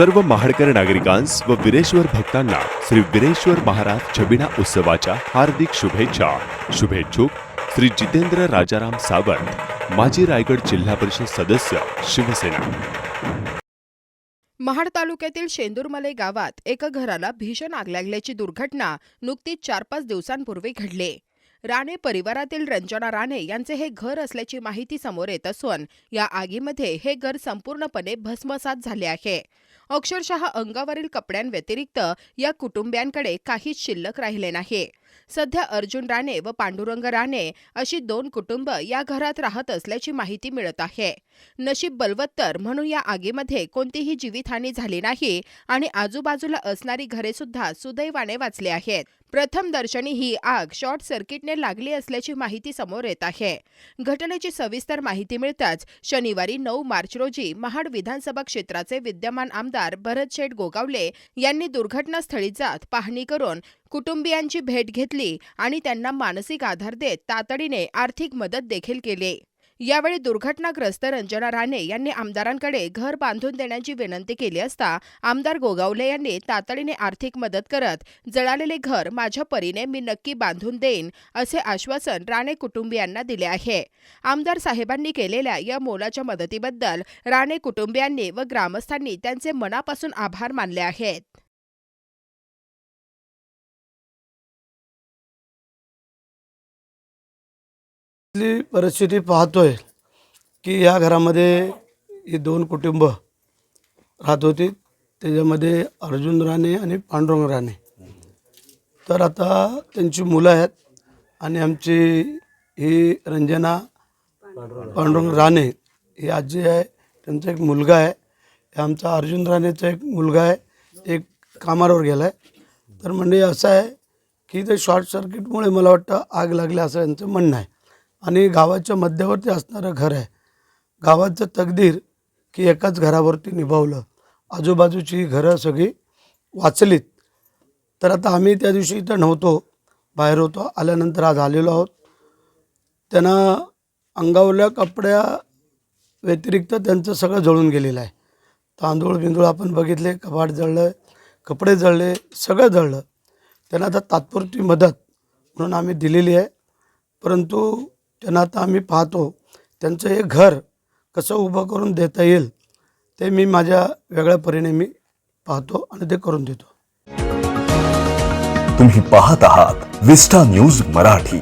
सर्व महाडकर नागरिकांस व विरेश्वर भक्तांना श्री विरेश्वर महाराज छबिना उत्सवाच्या हार्दिक शुभेच्छा. शुभेच्छुक श्री जितेंद्र राजाराम सावंत माजी रायगड जिल्हा परिषद सदस्य शिवसेना. महाड तालुक्यातील शेंदूरमले गावात एका घराला भीषण आग लागल्याची दुर्घटना नुकतीच चार पाच दिवसांपूर्वी घडली. राणे परिवारातील रंजना राणे यांचे हे घर असल्याची माहिती समोर येत असून या आगीमध्ये हे घर संपूर्णपणे भस्मसात झाले आहे. अक्षरशः अंगावरील कपड्यांव्यतिरिक्त या कुटुंबियांकडे काहीच शिल्लक राहिले नाही. सध्या अर्जुन राणे व पांडुरंग राणे अशी दोन कुटुंब या घरात राहत असल्याची माहिती मिळत आहे. नशीब बलवत्तर म्हणून या आगीमध्ये कोणतीही जीवितहानी झाली नाही आणि आजूबाजूला असणारी घरे सुद्धा सुदैवाने वाचली आहेत. प्रथम दर्शनी ही आग शॉर्ट सर्किटने लागली असल्याची माहिती समोर येत आहे. घटनेची सविस्तर माहिती मिळताच शनिवारी नऊ मार्च रोजी महाड विधानसभा क्षेत्राचे विद्यमान आमदार भरत शेठ गोगावले यांनी दुर्घटनास्थळी जात पाहणी करून कुटुंबियांची भेट घेतली आणि त्यांना मानसिक आधार देत तातडीने आर्थिक मदत देखील केली. यावेळी दुर्घटनाग्रस्त रंजना राणे यांनी आमदारांकडे घर बांधून देण्याची विनंती केली असता आमदार गोगावले यांनी तातडीने आर्थिक मदत करत जळालेले घर माझ्या परीने मी नक्की बांधून देईन असे आश्वासन राणे कुटुंबियांना दिले आहे. आमदार साहेबांनी केलेल्या या मोलाच्या मदतीबद्दल राणे कुटुंबियांनी व ग्रामस्थांनी त्यांचे मनापासून आभार मानले आहेत. इथली परिस्थिती पाहतोय की या घरामध्ये ही दोन कुटुंब राहत होती. त्याच्यामध्ये अर्जुन राणे आणि पांडुरंग राणे. तर आता त्यांची मुलं आहेत आणि आमची ही रंजना पांडुरंग राणे ही आजी आहे त्यांचा एक मुलगा आहे. हे आमचा अर्जुन राणेचा एक मुलगा आहे एक कामावर गेला आहे तर म्हणजे असं आहे की ते शॉर्ट सर्किटमुळे मला वाटतं आग लागली असं यांचं म्हणणं आहे. आणि गावाच्या मध्यावरती असणारं घर आहे. गावाचं तकदीर की एकाच घरावरती निभावलं. आजूबाजूची घरं सगळी वाचलीत. तर आता आम्ही त्या दिवशी इथं नव्हतो. बाहेर होतो. आल्यानंतर आज आलेलो आहोत. त्यांना अंगावरल्या कपड्या व्यतिरिक्त त्यांचं सगळं जळून गेलेलं आहे. तांदूळ बिंदूळ आपण बघितले कपाट जळलं कपडे जळले सगळं जळलं. त्यांना आता तात्पुरती मदत म्हणून आम्ही दिलेली आहे. परंतु त्यांना आता आम्ही पाहतो. त्यांचं हे घर कसं उभं करून देता येईल ते मी माझ्या वेगळ्या परीने मी पाहतो आणि ते करून देतो. तुम्ही पाहत आहात विस्टा न्यूज मराठी.